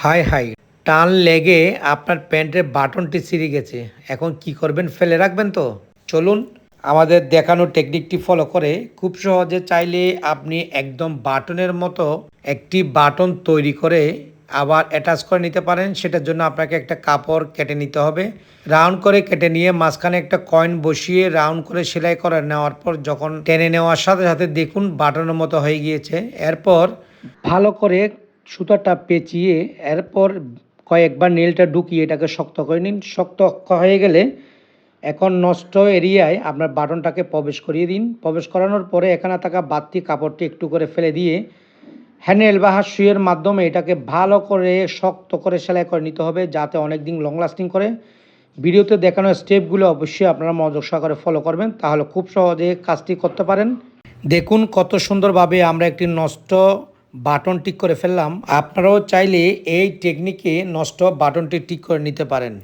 High high. টান লেগে আপনার প্যান্টের বাটনটি ছিঁড়ে গেছে। এখন কি করবেন, ফেলে রাখবেন তো? চলুন, আমাদের দেখানো টেকনিকটি ফলো করে খুব সহজে চাইলে আপনি একদম বাটনের মতো একটি বাটন তৈরি করে আবার অ্যাটাচ করে নিতে পারেন। সেটার জন্য আপনাকে একটা কাপড় কেটে নিতে হবে। রাউন্ড করে কেটে নিয়ে মাঝখানে একটা কয়েন বসিয়ে রাউন্ড করে সেলাই করে নেওয়ার পর যখন টেনে নেওয়ার সাথে সাথে দেখুন বাটনের মতো হয়ে গিয়েছে। এরপর ভালো করে সুতাটা পেঁচিয়ে এরপর কয়েকবার নেলটা ঢুকিয়ে এটাকে শক্ত করে নিন। শক্ত হয়ে গেলে এখন নষ্ট এরিয়ায় আপনার বাটনটাকে প্রবেশ করিয়ে দিন। প্রবেশ করানোর পরে এখানে থাকা বাড়তি কাপড়টি একটু করে ফেলে দিয়ে হ্যান্ডেল বা সুইয়ের মাধ্যমে এটাকে ভালো করে শক্ত করে সেলাই করে নিতে হবে যাতে অনেক দিন লং লাস্টিং করে। ভিডিওতে দেখানো স্টেপগুলো অবশ্যই আপনারা মনোযোগ সহকারে ফলো করবেন, তাহলে খুব সহজে কাজটি করতে পারেন। দেখুন কত সুন্দরভাবে আমরা একটি নষ্ট বাটন ঠিক করে ফেললাম। আপনারাও চাইলে এই টেকনিকে নষ্ট বাটনটি ঠিক করে নিতে পারেন।